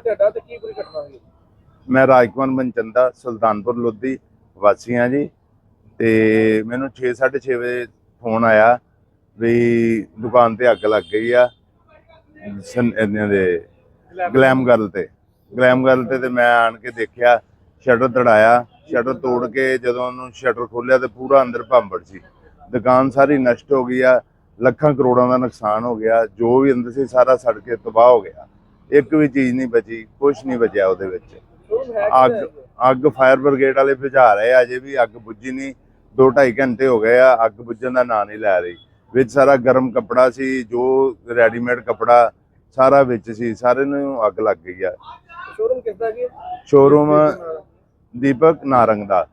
ਤੁਹਾਡਾ ਤੇ ਕੀ ਪੂਰੀ ਮੈਂ ਰਾਜਕੁਮਾਰ ਮਨਚੰਦਾ, ਸੁਲਤਾਨਪੁਰ ਲੋਧੀ ਵਾਸੀ ਹਾਂ ਜੀ। ਤੇ ਮੈਨੂੰ 6:30 ਵਜੇ ਫੋਨ ਆਇਆ ਵੀ ਦੁਕਾਨ ਤੇ ਅੱਗ ਲੱਗ ਗਈ ਆ, ਸਨ ਇਹਨਾਂ ਦੇ ਗਲੈਮ ਗਰਲ ਤੇ। ਗਲੈਮ ਗਰਲ ਤੇ ਤੇ ਮੈਂ ਆਣ ਕੇ ਦੇਖਿਆ, ਸ਼ਟਰ ਤੜਾਇਆ, ਸ਼ਟਰ ਤੋੜ ਕੇ ਜਦੋਂ ਉਹਨੂੰ ਸ਼ਟਰ ਖੋਲਿਆ ਤੇ ਪੂਰਾ ਅੰਦਰ ਭਾਂਬੜ ਸੀ। ਦੁਕਾਨ ਸਾਰੀ ਨਸ਼ਟ ਹੋ ਗਈ ਆ, ਲੱਖਾਂ ਕਰੋੜਾਂ ਦਾ ਨੁਕਸਾਨ ਹੋ ਗਿਆ, ਜੋ ਵੀ ਅੰਦਰ ਸੀ ਸਾਰਾ ਸੜ ਕੇ ਤਬਾਹ ਹੋ ਗਿਆ। ਇੱਕ ਵੀ ਚੀਜ਼ ਨਹੀਂ ਬਚੀ ਕੁਝ ਨਹੀਂ ਬਚਿਆ ਉਹਦੇ ਵਿੱਚ। ਅੱਗ ਅੱਗ ਫਾਇਰ ਬ੍ਰਿਗੇਡ ਵਾਲੇ ਭਜਾ ਰਹੇ ਆ, ਅਜੇ ਵੀ ਅੱਗ ਬੁੱਝੀ ਨਹੀਂ। 2.5 ਘੰਟੇ ਹੋ ਗਏ ਆ, ਅੱਗ ਬੁੱਝਣ ਦਾ ਨਾਂ ਨਹੀਂ ਲੈ ਰਹੀ। ਵਿੱਚ ਸਾਰਾ ਗਰਮ ਕੱਪੜਾ ਸੀ ਜੋ ਰੈਡੀਮੇਡ ਕੱਪੜਾ ਸਾਰਾ ਵਿੱਚ ਸੀ ਸਾਰੇ ਨੂੰ ਅੱਗ ਲੱਗ ਗਈ ਆ। ਸ਼ੋਰੂਮ ਕਿਸ ਦਾ ਕੀ ਸ਼ੋਰੂਮ ਦੀਪਕ ਨਾਰੰਗ ਦਾ।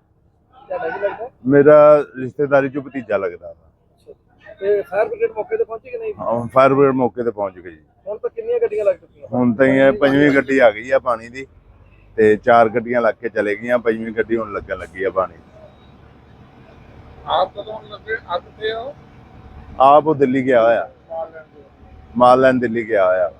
ਮੇਰਾ ਰਿਸ਼ਤੇਦਾਰੀ ਚੋਂ ਭਤੀਜਾ ਲੱਗਦਾ ਵਾ। ਤੇ ਫਾਇਰ ਬ੍ਰਿਗੇਡ ਮੌਕੇ ਤੇ ਪਹੁੰਚੀ ਕਿ ਨਹੀਂ? ਫਾਇਰ ਬ੍ਰਿਗੇਡ ਮੌਕੇ ਤੇ ਪਹੁੰਚ ਗਈ ਹੁਣ ਤੱਕ ਕਿੰਨੀਆਂ ਗੱਡੀਆਂ ਲੱਗ ਚੁੱਕੀਆਂ? ਹੁਣ ਤਾਂ ਇਹ ਪੰਜਵੀਂ ਗੱਡੀ ਆ ਗਈ ਆ ਪਾਣੀ ਦੀ ਤੇ ਚਾਰ ਗੱਡੀਆਂ ਲੱਗ ਕੇ ਚਲੇ ਗਈਆਂ ਪੰਜਵੀਂ ਗੱਡੀ ਹੁਣ ਲੱਗਣ ਲੱਗੀ ਆ ਪਾਣੀ ਆਪ ਕਦੋਂ ਲੱਗੇ? ਅੱਗ ਤੇ ਹੋ? ਆਪ ਉਹ ਦਿੱਲੀ ਗਿਆ ਹੋਇਆ। ਮਾਲ ਲੈਣ ਦਿੱਲੀ ਗਿਆ ਹੋਇਆ।